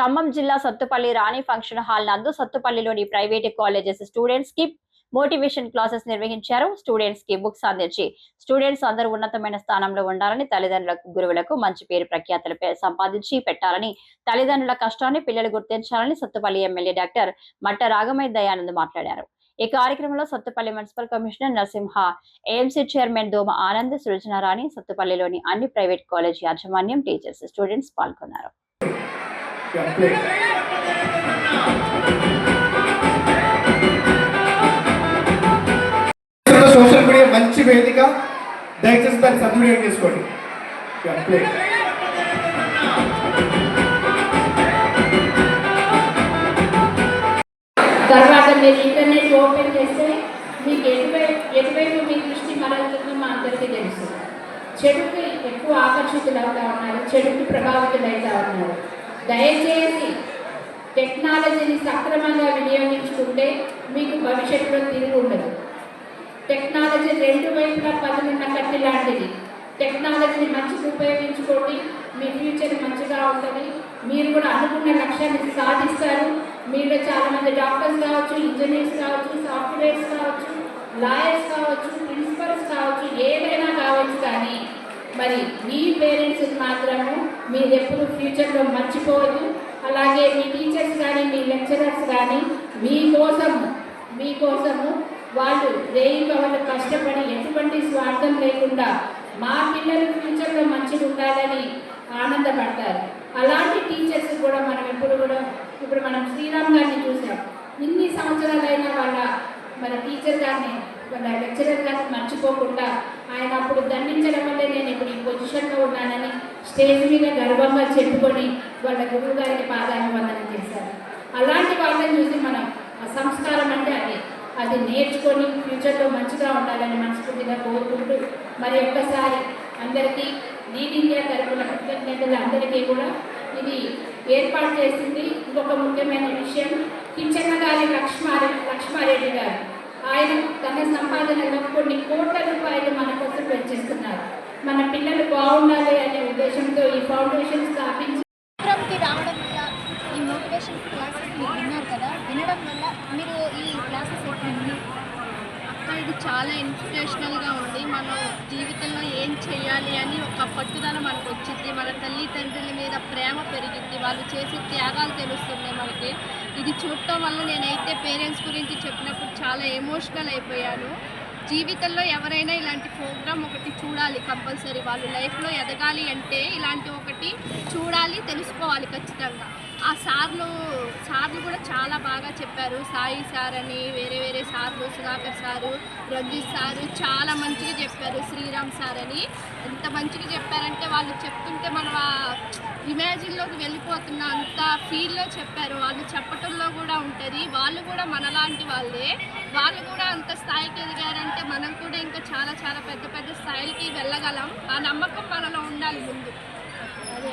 ఖమ్మం జిల్లా సత్తుపల్లి రాణి function hall నందు సత్తుపల్లిలోని ప్రైవేట్ కాలేజెస్ స్టూడెంట్స్కి మోటివేషన్ క్లాసెస్ నిర్వహించారు. స్టూడెంట్స్కి బుక్స్ అందించి స్టూడెంట్స్ అందరూ ఉన్నతమైన స్థానంలో ఉండాలని తల్లిదండ్రులకు గురువులకు మంచి పేరు ప్రఖ్యాతలు సంపాదించి పెట్టాలని తల్లిదండ్రుల కష్టాన్ని పిల్లలు గుర్తించాలని సత్తుపల్లి ఎమ్మెల్యే డాక్టర్ మట్ట రాగమయ్య దయానంద్ మాట్లాడారు. ఈ కార్యక్రమంలో Sathupalli municipal commissioner Narasimha AMC chairman Doma Anand Srujanarani సత్తుపల్లిలోని అన్ని ప్రైవేట్ కాలేజ్ యాజమాన్యం టీచర్స్ స్టూడెంట్స్ పాల్గొన్నారు. Yeah, play. సోషల్ మీడియా మంచి వేదిక. దయచేసి దాన్ని సద్వినియోగం చేసుకోండి. Yeah, తర్వాత మీరు ఇంటర్నెట్ ఓపెన్ చేస్తే మీకు ఎటువైపు ఎటువైపు మీ దృష్టి మరలుతుందో మా అందరికీ తెలుసు. చెడుకి ఎక్కువ ఆకర్షితులు అవుతా ఉన్నారు చెడుకి ప్రభావితులు అవుతా ఉన్నారు. దయచేసి టెక్నాలజీని సక్రమంగా వినియోగించుకుంటే మీకు భవిష్యత్తులో తిరిగి ఉండదు. టెక్నాలజీ రెండు వైపులా పదునున్న కట్టి లాంటిది. టెక్నాలజీని మంచిగా ఉపయోగించుకోండి. మీ ఫ్యూచర్ మంచిగా ఉంటుంది. మీరు కూడా అనుకున్న లక్ష్యాన్ని సాధిస్తారు. మీలో చాలామంది డాక్టర్స్ కావచ్చు ఇంజనీర్స్ కావచ్చు సాఫ్ట్వేర్స్ కావచ్చు లాయర్స్ కావచ్చు ప్రిన్సిపల్స్ కావచ్చు ఏదైనా కావచ్చు కానీ మరి మీ పేరెంట్స్ మాత్రము మీరు ఎప్పుడు ఫ్యూచర్లో మర్చిపోవద్దు. అలాగే మీ టీచర్స్ కానీ మీ లెక్చరర్స్ కానీ మీకోసము మీకోసము వాళ్ళు రేయింగ్ వాళ్ళు కష్టపడి ఎటువంటి స్వార్థం లేకుండా మా పిల్లలు ఫ్యూచర్లో మంచిగా ఉండాలని ఆనందపడతారు. అలాంటి టీచర్స్ కూడా మనం ఎప్పుడు కూడా ఇప్పుడు మనం శ్రీరామ్ గారిని చూసాం. ఇన్ని సంవత్సరాలైనా వాళ్ళ మన టీచర్ గారిని లెక్చరర్ గారిని మర్చిపోకుండా ఆయన అప్పుడు దండించడం వల్లే నేను ఇప్పుడు ఈ పొజిషన్లో ఉన్నానని స్టేజ్ మీద గర్వంగా చెప్పుకొని వాళ్ళ గురువు గారికి పాదాభివందనం చేశారు. అలాంటి వాళ్ళని చూసి మనం ఆ సంస్కారం అంటే అది. అది నేర్చుకొని ఫ్యూచర్లో మంచిగా ఉండాలని మనస్ఫూర్తిగా కోరుకుంటూ మరి ఒక్కసారి అందరికీ నీట్ ఇండియా తరఫున కృతజ్ఞతలు అందరికీ కూడా. ఇది ఏర్పాటు చేసింది ఇంకొక ముఖ్యమైన విషయం. కించన్న గారి లక్ష్మారెడ్డి లక్ష్మారెడ్డి గారు. ఆయన తన సంపాదనలో కొన్ని కోట్ల రూపాయలు మన కోసం వెచ్చిస్తున్నారు మన పిల్లలు బాగుండాలి అనే ఉద్దేశంతో ఈ ఫౌండేషన్ స్థాపించి ప్రోగ్రామ్కి రావడం వల్ల ఈ మోటివేషన్ క్లాసెస్ మీరు విన్నారు కదా. వినడం వల్ల మీరు ఈ క్లాసెస్ ఎక్కడ అక్క ఇది చాలా ఇన్స్పిరేషనల్గా ఉంది. మనం జీవితంలో ఏం చేయాలి అని ఒక పట్టుదల మనకు వచ్చింది. మన తల్లిదండ్రుల మీద ప్రేమ పెరిగింది. వాళ్ళు చేసే త్యాగాలు తెలుస్తున్నాయి మనకి. ఇది చూడటం వల్ల నేనైతే పేరెంట్స్ గురించి చెప్పినప్పుడు చాలా ఎమోషనల్ అయిపోయాను. జీవితంలో ఎవరైనా ఇలాంటి ప్రోగ్రామ్ ఒకటి చూడాలి కంపల్సరీ. వాళ్ళు లైఫ్లో ఎదగాలి అంటే ఇలాంటి ఒకటి చూడాలి తెలుసుకోవాలి ఖచ్చితంగా. ఆ సార్లు సార్లు కూడా చాలా బాగా చెప్పారు. సాయి సార్ అని వేరే వేరే సార్లు సుధాకర్ సారు రంజిత్ సారు చాలా మంచిగా చెప్పారు. శ్రీరామ్ సార్ అని. ఎంత మంచిగా చెప్పారంటే వాళ్ళు చెప్తుంటే మనం ఆ ఇమాజిన్లోకి వెళ్ళిపోతున్న అంత ఫీల్లో చెప్పారు. వాళ్ళు చెప్పటంలో కూడా ఉంటుంది. వాళ్ళు కూడా మనలాంటి వాళ్ళే. వాళ్ళు కూడా అంత స్థాయికి ఎదిగారంటే మనం కూడా ఇంకా చాలా చాలా పెద్ద పెద్ద స్థాయిలకి వెళ్ళగలం. ఆ నమ్మకం మనలో ఉండాలి ముందు. అదే